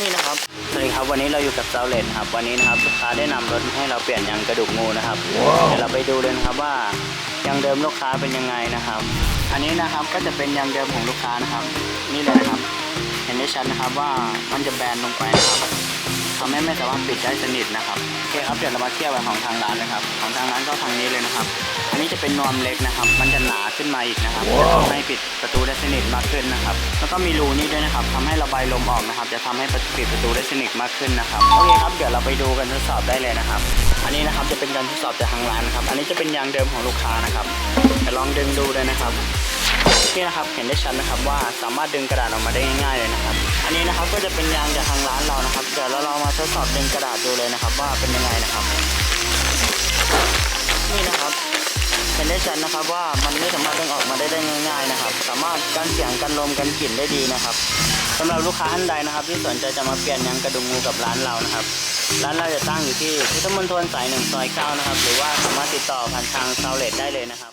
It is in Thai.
นี่นะครับสวัสดีครับวันนี้เราอยู่กับเซาเลนครับวันนี้นะครับลูกค้าได้นำรถให้เราเปลี่ยนยางกระดูกงูนะครับเดี๋ยวเราไปดูเลยนะครับว่ายางเดิมลูกค้าเป็นยังไงนะครับ อันนี้นะครับก็จะเป็นยางเดิมของลูกค้านะครับ นี่เลยนะครับ เห็นได้ชัดนะครับว่ามันจะแบนลงไปนะครับทำให้ไม่สามารถปิดได้สนิทนะครับโอเคครับเดี๋ยวเรามาเทียบกันของทางร้านเลยครับ ของทางร้านก็ทางนี้เลยนะครับ อันนี้จะเป็นนวมเล็กนะครับ มันจะหนาขึ้นมาอีกนะครับจะทำให้ปิดประตูได้สนิทมากขึ้นนะครับ แล้วก็มีรูนี่ด้วยนะครับทำให้ระบายลมออกนะครับ จะทำให้ปิดประตูได้สนิทมากขึ้นนะครับ โอเคครับ เดี๋ยวเราไปดูกันทดสอบได้เลยนะครับ อันนี้นะครับจะเป็นการทดสอบจากทางร้านนะครับ อันนี้จะเป็นยางเดิมของลูกค้านะครับเดี๋ยวลองดึงดูเลยนะครับนี่นะครับเห็นได้ชัดนะครับว่าสามารถดึงกระดาษออกมาได้ง่ายๆเลยนะครับ อันนี้นะครับก็จะเป็นยางจากทางร้านเรานะครับ เดี๋ยวเราลองมาทดสอบดึงกระดาษดูเลยนะครับ ว่าเป็นยังไงนะครับ ชัดนะครับว่ามันไม่สามารถดึงออกมาได้ได้ง่ายๆนะครับ สามารถกันเสียงกันลมกันกลิ่นได้ดีนะครับสำหรับลูกค้าท่านใดนะครับ ที่สนใจจะมาเปลี่ยนยางกระดุมงูกับร้านเรานะครับ ร้านเราจะตั้งอยู่ที่พุทธมณฑลสายหนึ่งซอยเก้านะครับ หรือว่าสามารถติดต่อผ่านทางซาเลตได้เลยนะครับ